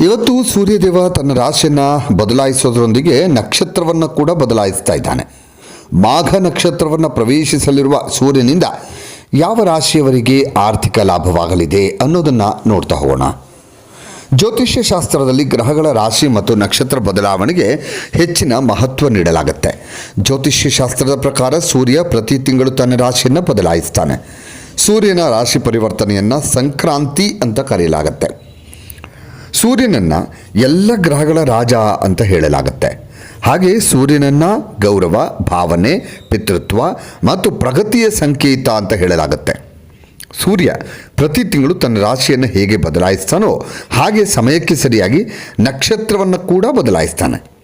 ಇವತ್ತು ಸೂರ್ಯದೇವ ತನ್ನ ರಾಶಿಯನ್ನು ಬದಲಾಯಿಸೋದರೊಂದಿಗೆ ನಕ್ಷತ್ರವನ್ನು ಕೂಡ ಬದಲಾಯಿಸ್ತಾ ಇದ್ದಾನೆ. ಮಾಘ ನಕ್ಷತ್ರವನ್ನು ಪ್ರವೇಶಿಸಲಿರುವ ಸೂರ್ಯನಿಂದ ಯಾವ ರಾಶಿಯವರಿಗೆ ಆರ್ಥಿಕ ಲಾಭವಾಗಲಿದೆ ಅನ್ನೋದನ್ನು ನೋಡ್ತಾ ಹೋಗೋಣ. ಜ್ಯೋತಿಷ್ಯ ಶಾಸ್ತ್ರದಲ್ಲಿ ಗ್ರಹಗಳ ರಾಶಿ ಮತ್ತು ನಕ್ಷತ್ರ ಬದಲಾವಣೆಗೆ ಹೆಚ್ಚಿನ ಮಹತ್ವ ನೀಡಲಾಗುತ್ತೆ. ಜ್ಯೋತಿಷ್ಯ ಶಾಸ್ತ್ರದ ಪ್ರಕಾರ ಸೂರ್ಯ ಪ್ರತಿ ತಿಂಗಳು ತನ್ನ ರಾಶಿಯನ್ನು ಬದಲಾಯಿಸ್ತಾನೆ. ಸೂರ್ಯನ ರಾಶಿ ಪರಿವರ್ತನೆಯನ್ನು ಸಂಕ್ರಾಂತಿ ಅಂತ ಕರೆಯಲಾಗುತ್ತೆ. ಸೂರ್ಯನನ್ನು ಎಲ್ಲ ಗ್ರಹಗಳ ರಾಜ ಅಂತ ಹೇಳಲಾಗುತ್ತೆ. ಹಾಗೆ ಸೂರ್ಯನನ್ನು ಗೌರವ, ಭಾವನೆ, ಪಿತೃತ್ವ ಮತ್ತು ಪ್ರಗತಿಯ ಸಂಕೇತ ಅಂತ ಹೇಳಲಾಗುತ್ತೆ. ಸೂರ್ಯ ಪ್ರತಿ ತಿಂಗಳು ತನ್ನ ರಾಶಿಯನ್ನು ಹೇಗೆ ಬದಲಾಯಿಸ್ತಾನೋ ಹಾಗೆ ಸಮಯಕ್ಕೆ ಸರಿಯಾಗಿ ನಕ್ಷತ್ರವನ್ನು ಕೂಡ ಬದಲಾಯಿಸ್ತಾನೆ.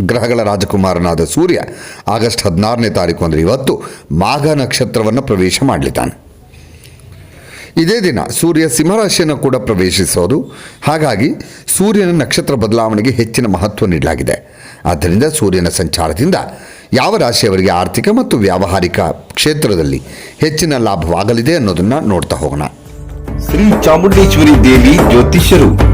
ಗ್ರಹಗಳ ರಾಜಕುಮಾರನಾದ ಸೂರ್ಯ ಆಗಸ್ಟ್ ಹದಿನಾರನೇ ತಾರೀಕು ಅಂದರೆ ಇವತ್ತು ಮಾಘ ನಕ್ಷತ್ರವನ್ನು ಪ್ರವೇಶ ಮಾಡಲಿದ್ದಾನೆ. ಇದೇ ದಿನ ಸೂರ್ಯ ಸಿಂಹರಾಶಿಯನ್ನು ಕೂಡ ಪ್ರವೇಶಿಸೋದು. ಹಾಗಾಗಿ ಸೂರ್ಯನ ನಕ್ಷತ್ರ ಬದಲಾವಣೆಗೆ ಹೆಚ್ಚಿನ ಮಹತ್ವ ನೀಡಲಾಗಿದೆ. ಆದ್ದರಿಂದ ಸೂರ್ಯನ ಸಂಚಾರದಿಂದ ಯಾವ ರಾಶಿಯವರಿಗೆ ಆರ್ಥಿಕ ಮತ್ತು ವ್ಯಾವಹಾರಿಕ ಕ್ಷೇತ್ರದಲ್ಲಿ ಹೆಚ್ಚಿನ ಲಾಭವಾಗಲಿದೆ ಅನ್ನೋದನ್ನು ನೋಡ್ತಾ ಹೋಗೋಣ. ಶ್ರೀ ಚಾಮುಂಡೇಶ್ವರಿ ದೇವಿ ಜ್ಯೋತಿಷ್ಯರು.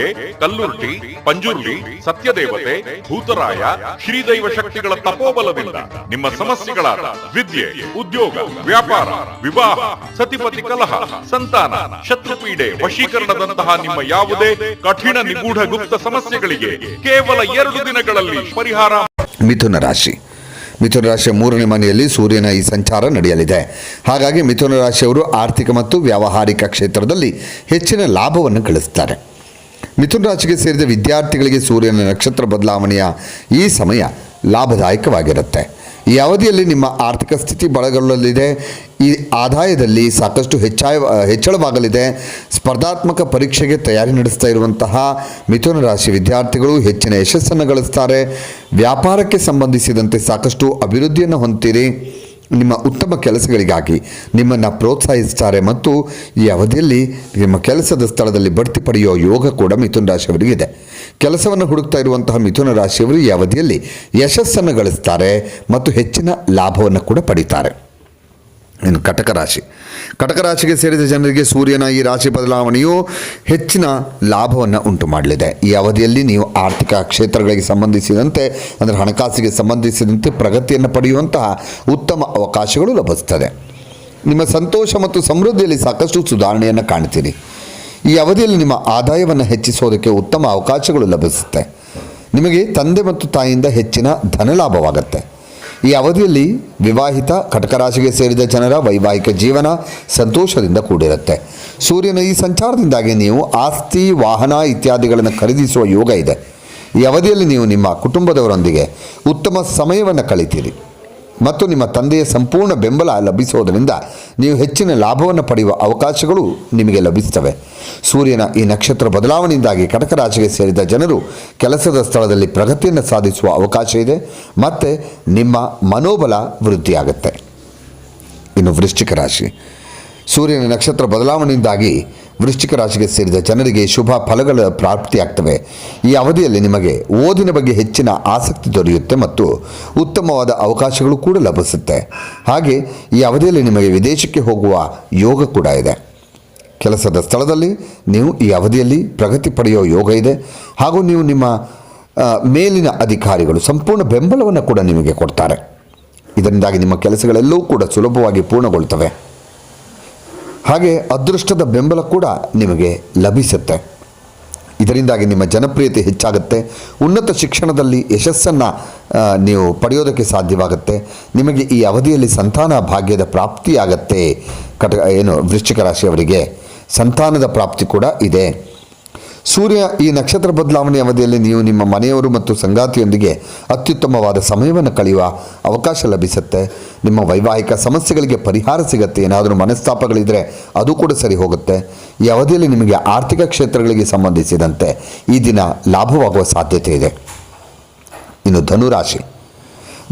ಕಲ್ಲುರ್ಟಿ ಪಂಜುರ್ಲಿ ಸತ್ಯದೇವತೆ, ಭೂತರಾಯ, ಶ್ರೀದೈವ ಶಕ್ತಿಗಳ ತಪೋಬಲದಿಂದ ನಿಮ್ಮ ಸಮಸ್ಯೆಗಳಾದ ವಿದ್ಯೆ, ಉದ್ಯೋಗ, ವ್ಯಾಪಾರ, ವಿವಾಹ, ಸತಿಪತಿ ಕಲಹ, ಸಂತಾನ, ಶತ್ರುಪೀಡೆ, ವಶೀಕರಣದಂತಹ ನಿಮ್ಮ ಯಾವುದೇ ಕಠಿಣ ನಿಗೂಢ ಗುಪ್ತ ಸಮಸ್ಯೆಗಳಿಗೆ ಕೇವಲ ಎರಡು ದಿನಗಳಲ್ಲಿ ಪರಿಹಾರ. ಮಿಥುನ ರಾಶಿ. ಮಿಥುನ ರಾಶಿಯ ಮೂರನೇ ಮನೆಯಲ್ಲಿ ಸೂರ್ಯನ ಈ ಸಂಚಾರ ನಡೆಯಲಿದೆ. ಹಾಗಾಗಿ ಮಿಥುನ ರಾಶಿಯವರು ಆರ್ಥಿಕ ಮತ್ತು ವ್ಯಾವಹಾರಿಕ ಕ್ಷೇತ್ರದಲ್ಲಿ ಹೆಚ್ಚಿನ ಲಾಭವನ್ನು ಗಳಿಸ್ತಾರೆ ಮಿಥುನ ರಾಶಿಗೆ ಸೇರಿದ ವಿದ್ಯಾರ್ಥಿಗಳಿಗೆ ಸೂರ್ಯನ ನಕ್ಷತ್ರ ಬದಲಾವಣೆಯ ಈ ಸಮಯ ಲಾಭದಾಯಕವಾಗಿರುತ್ತೆ. ಈ ಅವಧಿಯಲ್ಲಿ ನಿಮ್ಮ ಆರ್ಥಿಕ ಸ್ಥಿತಿ ಬಳಗೊಳ್ಳಲಿದೆ ಈ ಆದಾಯದಲ್ಲಿ ಸಾಕಷ್ಟು ಹೆಚ್ಚಾಯ, ಹೆಚ್ಚಳವಾಗಲಿದೆ. ಸ್ಪರ್ಧಾತ್ಮಕ ಪರೀಕ್ಷೆಗೆ ತಯಾರಿ ನಡೆಸ್ತಾ ಇರುವಂತಹ ಮಿಥುನ ರಾಶಿ ವಿದ್ಯಾರ್ಥಿಗಳು ಹೆಚ್ಚಿನ ಯಶಸ್ಸನ್ನು ಗಳಿಸ್ತಾರೆ. ವ್ಯಾಪಾರಕ್ಕೆ ಸಂಬಂಧಿಸಿದಂತೆ ಸಾಕಷ್ಟು ಅಭಿವೃದ್ಧಿಯನ್ನು ಹೊಂದ್ತೀರಿ. ನಿಮ್ಮ ಉತ್ತಮ ಕೆಲಸಗಳಿಗಾಗಿ ನಿಮ್ಮನ್ನು ಪ್ರೋತ್ಸಾಹಿಸ್ತಾರೆ ಮತ್ತು ಈ ಅವಧಿಯಲ್ಲಿ ನಿಮ್ಮ ಕೆಲಸದ ಸ್ಥಳದಲ್ಲಿ ಬಡ್ತಿ ಪಡೆಯುವ ಯೋಗ ಕೂಡ ಮಿಥುನ ರಾಶಿಯವರಿಗಿದೆ ಕೆಲಸವನ್ನು ಹುಡುಕ್ತಾ ಇರುವಂತಹ ಮಿಥುನ ರಾಶಿಯವರು ಈ ಅವಧಿಯಲ್ಲಿ ಯಶಸ್ಸನ್ನು ಗಳಿಸ್ತಾರೆ ಮತ್ತು ಹೆಚ್ಚಿನ ಲಾಭವನ್ನು ಕೂಡ ಪಡೀತಾರೆ. ಇನ್ನು ಕಟಕ ರಾಶಿ. ಕಟಕ ರಾಶಿಗೆ ಸೇರಿದ ಜನರಿಗೆ ಸೂರ್ಯನ ಈ ರಾಶಿ ಬದಲಾವಣೆಯು ಹೆಚ್ಚಿನ ಲಾಭವನ್ನು ಉಂಟು ಮಾಡಲಿದೆ. ಈ ಅವಧಿಯಲ್ಲಿ ನೀವು ಆರ್ಥಿಕ ಕ್ಷೇತ್ರಗಳಿಗೆ ಸಂಬಂಧಿಸಿದಂತೆ, ಅಂದರೆ ಹಣಕಾಸಿಗೆ ಸಂಬಂಧಿಸಿದಂತೆ ಪ್ರಗತಿಯನ್ನು ಪಡೆಯುವಂತಹ ಉತ್ತಮ ಅವಕಾಶಗಳು ಲಭಿಸ್ತದೆ. ನಿಮ್ಮ ಸಂತೋಷ ಮತ್ತು ಸಮೃದ್ಧಿಯಲ್ಲಿ ಸಾಕಷ್ಟು ಸುಧಾರಣೆಯನ್ನು ಕಾಣ್ತೀರಿ. ಈ ಅವಧಿಯಲ್ಲಿ ನಿಮ್ಮ ಆದಾಯವನ್ನು ಹೆಚ್ಚಿಸೋದಕ್ಕೆ ಉತ್ತಮ ಅವಕಾಶಗಳು ಲಭಿಸುತ್ತೆ. ನಿಮಗೆ ತಂದೆ ಮತ್ತು ತಾಯಿಯಿಂದ ಹೆಚ್ಚಿನ ಧನಲಾಭವಾಗುತ್ತೆ. ಈ ಅವಧಿಯಲ್ಲಿ ವಿವಾಹಿತ ಕಟಕ ರಾಶಿಗೆ ಸೇರಿದ ಜನರ ವೈವಾಹಿಕ ಜೀವನ ಸಂತೋಷದಿಂದ ಕೂಡಿರುತ್ತೆ. ಸೂರ್ಯನ ಈ ಸಂಚಾರದಿಂದಾಗಿ ನೀವು ಆಸ್ತಿ, ವಾಹನ ಇತ್ಯಾದಿಗಳನ್ನು ಖರೀದಿಸುವ ಯೋಗ ಇದೆ. ಈ ಅವಧಿಯಲ್ಲಿ ನೀವು ನಿಮ್ಮ ಕುಟುಂಬದವರೊಂದಿಗೆ ಉತ್ತಮ ಸಮಯವನ್ನು ಕಳಿತೀರಿ. ಮತ್ತು ನಿಮ್ಮ ತಂದೆಯ ಸಂಪೂರ್ಣ ಬೆಂಬಲ ಲಭಿಸೋದರಿಂದ ನೀವು ಹೆಚ್ಚಿನ ಲಾಭವನ್ನು ಪಡೆಯುವ ಅವಕಾಶಗಳು ನಿಮಗೆ ಲಭಿಸುತ್ತವೆ. ಸೂರ್ಯನ ಈ ನಕ್ಷತ್ರ ಬದಲಾವಣೆಯಿಂದಾಗಿ ಕಟಕ ರಾಶಿಗೆ ಸೇರಿದ ಜನರು ಕೆಲಸದ ಸ್ಥಳದಲ್ಲಿ ಪ್ರಗತಿಯನ್ನು ಸಾಧಿಸುವ ಅವಕಾಶ ಇದೆ ಮತ್ತು ನಿಮ್ಮ ಮನೋಬಲ ವೃದ್ಧಿಯಾಗುತ್ತೆ. ಇನ್ನು ವೃಶ್ಚಿಕ ರಾಶಿ. ಸೂರ್ಯನ ನಕ್ಷತ್ರ ಬದಲಾವಣೆಯಿಂದಾಗಿ ವೃಶ್ಚಿಕ ರಾಶಿಗೆ ಸೇರಿದ ಜನರಿಗೆ ಶುಭ ಫಲಗಳ ಪ್ರಾಪ್ತಿಯಾಗ್ತವೆ. ಈ ಅವಧಿಯಲ್ಲಿ ನಿಮಗೆ ಓದಿನ ಬಗ್ಗೆ ಹೆಚ್ಚಿನ ಆಸಕ್ತಿ ದೊರೆಯುತ್ತೆ ಮತ್ತು ಉತ್ತಮವಾದ ಅವಕಾಶಗಳು ಕೂಡ ಲಭಿಸುತ್ತೆ. ಹಾಗೆ ಈ ಅವಧಿಯಲ್ಲಿ ನಿಮಗೆ ವಿದೇಶಕ್ಕೆ ಹೋಗುವ ಯೋಗ ಕೂಡ ಇದೆ. ಕೆಲಸದ ಸ್ಥಳದಲ್ಲಿ ನೀವು ಈ ಅವಧಿಯಲ್ಲಿ ಪ್ರಗತಿ ಪಡೆಯುವ ಯೋಗ ಇದೆ. ಹಾಗೂ ನೀವು ನಿಮ್ಮ ಮೇಲಿನ ಅಧಿಕಾರಿಗಳು ಸಂಪೂರ್ಣ ಬೆಂಬಲವನ್ನು ಕೂಡ ನಿಮಗೆ ಕೊಡ್ತಾರೆ. ಇದರಿಂದಾಗಿ ನಿಮ್ಮ ಕೆಲಸಗಳೆಲ್ಲವೂ ಕೂಡ ಸುಲಭವಾಗಿ ಪೂರ್ಣಗೊಳ್ತವೆ. ಹಾಗೆ ಅದೃಷ್ಟದ ಬೆಂಬಲ ಕೂಡ ನಿಮಗೆ ಲಭಿಸುತ್ತೆ. ಇದರಿಂದಾಗಿ ನಿಮ್ಮ ಜನಪ್ರಿಯತೆ ಹೆಚ್ಚಾಗುತ್ತೆ. ಉನ್ನತ ಶಿಕ್ಷಣದಲ್ಲಿ ಯಶಸ್ಸನ್ನು ನೀವು ಪಡೆಯೋದಕ್ಕೆ ಸಾಧ್ಯವಾಗುತ್ತೆ. ನಿಮಗೆ ಈ ಅವಧಿಯಲ್ಲಿ ಸಂತಾನ ಭಾಗ್ಯದ ಪ್ರಾಪ್ತಿಯಾಗತ್ತೆ. ಕಟ ಏನು, ವೃಶ್ಚಿಕ ರಾಶಿಯವರಿಗೆ ಸಂತಾನದ ಪ್ರಾಪ್ತಿ ಕೂಡ ಇದೆ. ಸೂರ್ಯ ಈ ನಕ್ಷತ್ರ ಬದಲಾವಣೆ ಅವಧಿಯಲ್ಲಿ ನೀವು ನಿಮ್ಮ ಮನೆಯವರು ಮತ್ತು ಸಂಗಾತಿಯೊಂದಿಗೆ ಅತ್ಯುತ್ತಮವಾದ ಸಮಯವನ್ನು ಕಳೆಯುವ ಅವಕಾಶ ಲಭಿಸುತ್ತೆ. ನಿಮ್ಮ ವೈವಾಹಿಕ ಸಮಸ್ಯೆಗಳಿಗೆ ಪರಿಹಾರ ಸಿಗುತ್ತೆ. ಏನಾದರೂ ಮನಸ್ತಾಪಗಳಿದ್ದರೆ ಅದು ಕೂಡ ಸರಿ ಹೋಗುತ್ತೆ. ಈ ಅವಧಿಯಲ್ಲಿ ನಿಮಗೆ ಆರ್ಥಿಕ ಕ್ಷೇತ್ರಗಳಿಗೆ ಸಂಬಂಧಿಸಿದಂತೆ ಈ ದಿನ ಲಾಭವಾಗುವ ಸಾಧ್ಯತೆ ಇದೆ. ಇನ್ನು ಧನುರಾಶಿ.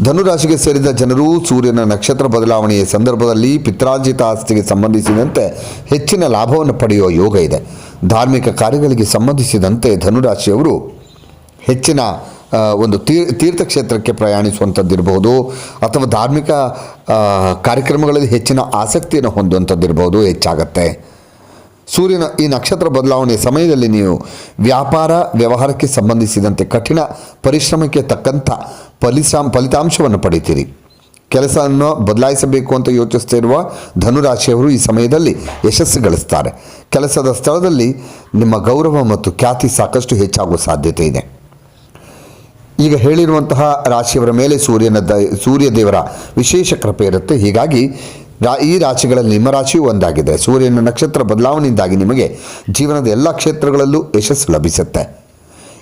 ಧನುರಾಶಿಗೆ ಸೇರಿದ ಜನರು ಸೂರ್ಯನ ನಕ್ಷತ್ರ ಬದಲಾವಣೆಯ ಸಂದರ್ಭದಲ್ಲಿ ಪಿತ್ರಾರ್ಜಿತ ಆಸ್ತಿಗೆ ಸಂಬಂಧಿಸಿದಂತೆ ಹೆಚ್ಚಿನ ಲಾಭವನ್ನು ಪಡೆಯುವ ಯೋಗ ಇದೆ. ಧಾರ್ಮಿಕ ಕಾರ್ಯಗಳಿಗೆ ಸಂಬಂಧಿಸಿದಂತೆ ಧನುರಾಶಿಯವರು ಹೆಚ್ಚಿನ ಒಂದು ತೀರ್ ತೀರ್ಥಕ್ಷೇತ್ರಕ್ಕೆ ಪ್ರಯಾಣಿಸುವಂಥದ್ದಿರಬಹುದು ಅಥವಾ ಧಾರ್ಮಿಕ ಕಾರ್ಯಕ್ರಮಗಳಲ್ಲಿ ಹೆಚ್ಚಿನ ಆಸಕ್ತಿಯನ್ನು ಹೊಂದುವಂಥದ್ದಿರಬಹುದು, ಹೆಚ್ಚಾಗತ್ತೆ. ಸೂರ್ಯನ ಈ ನಕ್ಷತ್ರ ಬದಲಾವಣೆಯ ಸಮಯದಲ್ಲಿ ನೀವು ವ್ಯಾಪಾರ, ವ್ಯವಹಾರಕ್ಕೆ ಸಂಬಂಧಿಸಿದಂತೆ ಕಠಿಣ ಪರಿಶ್ರಮಕ್ಕೆ ತಕ್ಕಂಥ ಫಲಿತಾಂ ಫಲಿತಾಂಶವನ್ನು ಪಡಿತೀರಿ ಕೆಲಸವನ್ನು ಬದಲಾಯಿಸಬೇಕು ಅಂತ ಯೋಚಿಸ್ತಿರುವ ಧನುರಾಶಿಯವರು ಈ ಸಮಯದಲ್ಲಿ ಯಶಸ್ಸು ಗಳಿಸ್ತಾರೆ. ಕೆಲಸದ ಸ್ಥಳದಲ್ಲಿ ನಿಮ್ಮ ಗೌರವ ಮತ್ತು ಖ್ಯಾತಿ ಸಾಕಷ್ಟು ಹೆಚ್ಚಾಗುವ ಸಾಧ್ಯತೆ ಇದೆ. ಈಗ ಹೇಳಿರುವಂತಹ ರಾಶಿಯವರ ಮೇಲೆ ಸೂರ್ಯನ ಸೂರ್ಯ ದೇವರ ವಿಶೇಷ ಕೃಪೆ ಇರುತ್ತೆ. ಹೀಗಾಗಿ ರಾ ಈ ರಾಶಿಗಳಲ್ಲಿ ನಿಮ್ಮ ರಾಶಿಯೂ ಒಂದಾಗಿದೆ ಸೂರ್ಯನ ನಕ್ಷತ್ರ ಬದಲಾವಣೆಯಿಂದಾಗಿ ನಿಮಗೆ ಜೀವನದ ಎಲ್ಲ ಕ್ಷೇತ್ರಗಳಲ್ಲೂ ಯಶಸ್ಸು ಲಭಿಸುತ್ತೆ.